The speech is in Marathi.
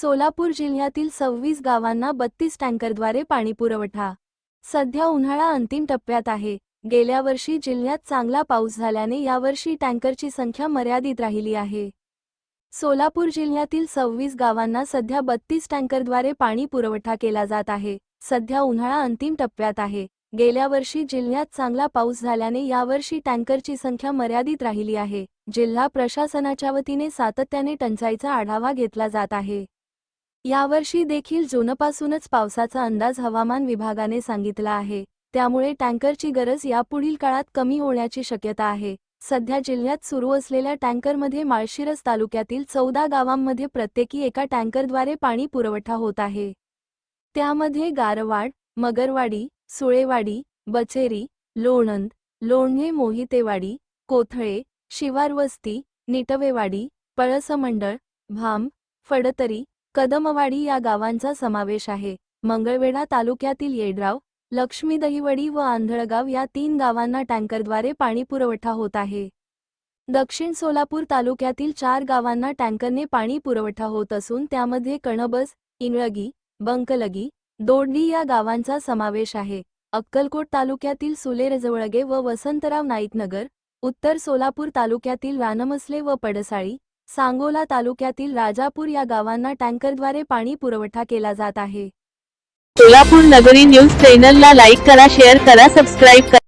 सोलापूर जिल्ह्यातील सव्वीस गावांना बत्तीस टँकरद्वारे पाणीपुरवठा सध्या उन्हाळा अंतिम टप्प्यात आहे. गेल्या वर्षी जिल्ह्यात चांगला पाऊस झाल्याने यावर्षी टँकरची संख्या मर्यादित राहिली आहे. सोलापूर जिल्ह्यातील सव्वीस गावांना सध्या बत्तीस टँकरद्वारे पाणी पुरवठा केला जात आहे. सध्या उन्हाळा अंतिम टप्प्यात आहे. गेल्या वर्षी जिल्ह्यात चांगला पाऊस झाल्याने यावर्षी टँकरची संख्या मर्यादित राहिली आहे. जिल्हा प्रशासनाच्या वतीने सातत्याने टंचाईचा आढावा घेतला जात आहे. यावर्षी देखील जूनपासूनच पावसाचा अंदाज हवामान विभागाने सांगितला आहे. त्यामुळे टँकरची गरज यापुढील काळात कमी होण्याची शक्यता आहे. सध्या जिल्ह्यात सुरू असलेल्या टँकरमध्ये माळशिरस तालुक्यातील चौदा गावांमध्ये प्रत्येकी एका टँकरद्वारे पाणी पुरवठा होत आहे. त्यामध्ये गारवाड मगरवाडी सुळेवाडी बचेरी लोणंद लोणहे मोहितेवाडी कोथळे शिवारवस्ती निटवेवाडी पळसमंडळ भाम फडतरी कदमवाडी या गावांचा समावेश आहे. मंगळवेढा तालुक्यातील येडराव लक्ष्मी दहिवडी व आंधळगाव या तीन गावांना टँकरद्वारे पाणी पुरवठा होत आहे. दक्षिण सोलापूर तालुक्यातील चार गावांना टँकरने पाणी पुरवठा होत असून त्यामध्ये कणबस इंगळगी बंकलगी दोडली या गावांचा समावेश आहे. अक्कलकोट तालुक्यातील सुलेरजवळगे व वसंतराव नाईकनगर उत्तर सोलापूर तालुक्यातील रानमसले व पडसाळी सांगोला तालुक्यातील राजापूर या गावांना टँकरद्वारे पाणी पुरवठा केला जात आहे. सोलापूर नगरी न्यूज चॅनलला लाईक करा शेअर करा सबस्क्राईब करा.